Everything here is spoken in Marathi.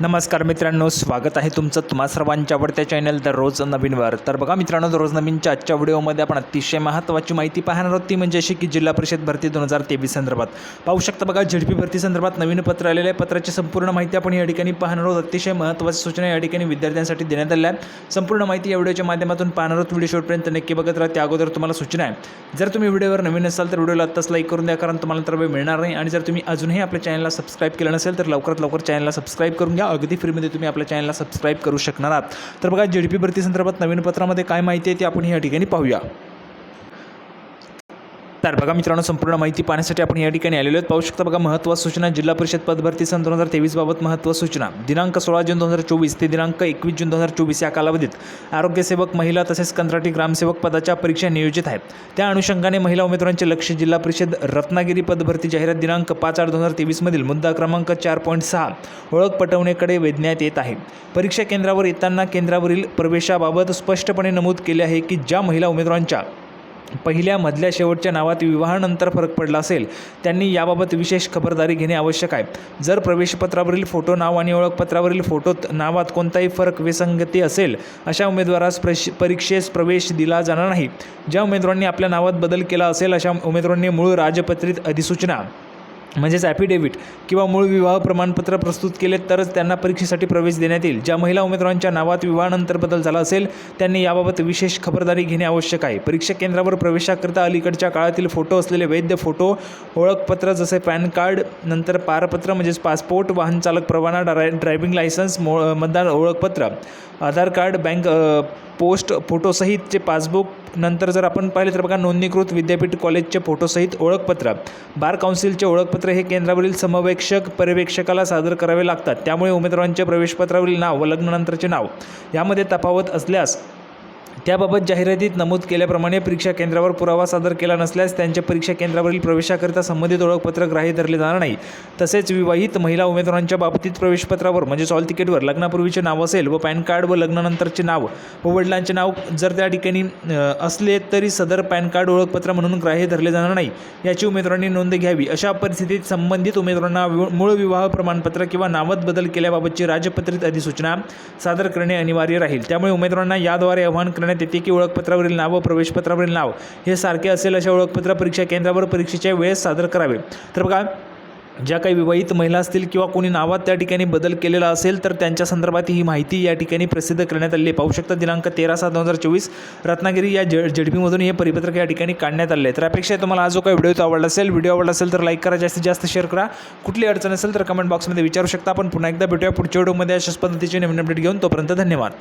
नमस्कार मित्रांनो स्वागत आहे तुमचं तुम्हा सर्वांच्या आवडत्या चॅनल दररोज नवीनवर. तर बघा मित्रांनो दररोज नवीनच्या आजच्या व्हिडिओमध्ये आपण अतिशय महत्त्वाची माहिती पाहणार आहोत. ती म्हणजे अशी की जिल्हा परिषद भरती दोन हजार तेवीस संदर्भात. पाहू शकता बघा झेडपी भरती संदर्भात नवीन पत्र आलेलं आहे. पत्राची संपूर्ण माहिती आपण या ठिकाणी पाहणार आहोत. अतिशय महत्त्वाची सूचना या ठिकाणी विद्यार्थ्यांसाठी देण्यात आल्या आहेत. संपूर्ण माहिती या व्हिडिओच्या माध्यमातून पाहणार आहोत. व्हिडिओ शेवटपर्यंत नक्की बघत राहा. त्या अगोदर तुम्हाला सूचना आहे. जर तुम्ही व्हिडिओवर नवीन असाल तर व्हिडिओला आत्ताच लाईक करून द्या कारण तुम्हाला तर वेळ मिळणार नाही. आणि जर तुम्ही अजूनही आपल्या चॅनलला सबस्क्राईब केलं नसेल तर लवकरात लवकर चॅनलला सबस्क्राईब करून घ्या. अगदी फ्रीमध्ये तुम्ही आपल्या चॅनलला सबस्क्राईब करू शकणार आहात. तर बघा जेडपी भरती संदर्भात नवीन पत्रामध्ये काय माहिती आहे ते आपण या ठिकाणी पाहूया. तर बघा मित्रांनो संपूर्ण माहिती पाहण्यासाठी आपण या ठिकाणी आलेलो आहेत. पाहू शकता बघा महत्त्व सूचना जिल्हा परिषद पदभरती सन दोन हजार तेवीसबाबत महत्त्व सूचना. दिनांक सोळा जून दोन हजार चोवीस ते दिनांक एकवीस जून दोन हजार चोवीस या कालावधीत आरोग्यसेवक महिला तसेच कंत्राटी ग्रामसेवक पदाच्या परीक्षा नियोजित आहेत. त्या अनुषंगाने महिला उमेदवारांचे लक्ष जिल्हा परिषद रत्नागिरी पदभरती जाहिरात दिनांक पाच आठ दोन हजार तेवीसमधील मुद्दा क्रमांक चार पॉईंट सहा ओळख पटवण्याकडे वेधण्यात येत आहे. परीक्षा केंद्रावर येताना केंद्रावरील प्रवेशाबाबत स्पष्टपणे नमूद केले आहे की ज्या महिला उमेदवारांच्या पहिल्या मधल्या शेवटच्या नावात विवाहानंतर फरक पडला असेल. त्यांनी याबाबत विशेष खबरदारी घेणे आवश्यक आहे. जर प्रवेशपत्रावरील फोटो नाव आणि ओळखपत्रावरील फोटोत नावात कोणताही फरक विसंगती असेल अशा उमेदवारास प्रश परीक्षेस प्रवेश दिला जाणार नाही. ज्या उमेदवारांनी आपल्या नावात बदल केला असेल अशा उमेदवारांनी मूळ राजपत्रित अधिसूचना म्हणजेच ॲफिडेविट किंवा मूळ विवाह प्रमाणपत्र प्रस्तुत केले तरच त्यांना परीक्षेसाठी प्रवेश देण्यात येईल. ज्या महिला उमेदवारांच्या नावात विवाहानंतर बदल झाला असेल त्यांनी याबाबत विशेष खबरदारी घेणे आवश्यक आहे. परीक्षा केंद्रावर प्रवेशाकरिता अलीकडच्या काळातील फोटो असलेले वैध फोटो ओळखपत्र जसे पॅन कार्ड नंतर पारपत्र म्हणजेच पासपोर्ट वाहन चालक परवाना ड्राय ड्रायव्हिंग लायसन्स मो मतदार ओळखपत्र आधार कार्ड बँक पोस्ट फोटोसहितचे पासबुक नंतर जर आपण पाहिले तर बघा नोंदणीकृत विद्यापीठ कॉलेजचे फोटोसहित ओळखपत्र. बार काउन्सिलचे ओळखपत्र हे केंद्रावरील समवेक्षक पर्यवेक्षकाला सादर करावे लागतात. त्यामुळे उमेदवारांच्या प्रवेशपत्रावरील नाव व लग्नानंतरचे नाव यामध्ये तफावत असल्यास त्याबाबत जाहिरातीत नमूद केल्याप्रमाणे परीक्षा केंद्रावर पुरावा सादर केला नसल्यास त्यांच्या परीक्षा केंद्रावरील प्रवेशाकरिता संबंधित ओळखपत्र ग्राह्य धरले जाणार नाही. तसेच विवाहित महिला उमेदवारांच्या बाबतीत प्रवेशपत्रावर म्हणजेच ऑल तिकीटवर लग्नापूर्वीचे नाव असेल व पॅन कार्ड व लग्नानंतरचे नाव व वडिलांचे नाव जर त्या ठिकाणी असले तरी सदर पॅन कार्ड ओळखपत्र म्हणून ग्राह्य धरले जाणार नाही. याची उमेदवारांनी नोंद घ्यावी. अशा परिस्थितीत संबंधित उमेदवारांना वि- मूळ विवाह प्रमाणपत्र किंवा नावात बदल केल्याबाबतची राजपत्रित अधिसूचना सादर करणे अनिवार्य राहील. त्यामुळे उमेदवारांना याद्वारे आवाहन करण्यात येते की ओळखपत्रावरील नाव व प्रवेशपत्रावरील नाव हे सारखे असेल अशा ओळखपत्र परीक्षा केंद्रावर परीक्षेच्या वेळेस सादर करावे. तर बघा ज्या काही विवाहित महिला असतील किंवा कोणी नावात त्या ठिकाणी बदल केलेला असेल तर त्यांच्या संदर्भात ही माहिती या ठिकाणी प्रसिद्ध करण्यात आली आहे. पाहू शकता दिनांक तेरा सात दोन हजार चोवीस रत्नागिरी या जड झेडपीमधून हे परिपत्रक या ठिकाणी काढण्यात आले आहे. तर अपेक्षा तुम्हाला हा जो काही व्हिडिओ तो आवडला असेल व्हिडिओ आवडला असेल तर लाईक करा जास्तीत जास्त शेअर करा. कुठली अडचण असेल तर कमेंट बॉक्समध्ये विचारू शकता. आपण पुन्हा एकदा भेटूया पुढच्या व्हिडिओमध्ये अशाच पद्धतीचे नवीन अपडेट घेऊन. तोपर्यंत धन्यवाद.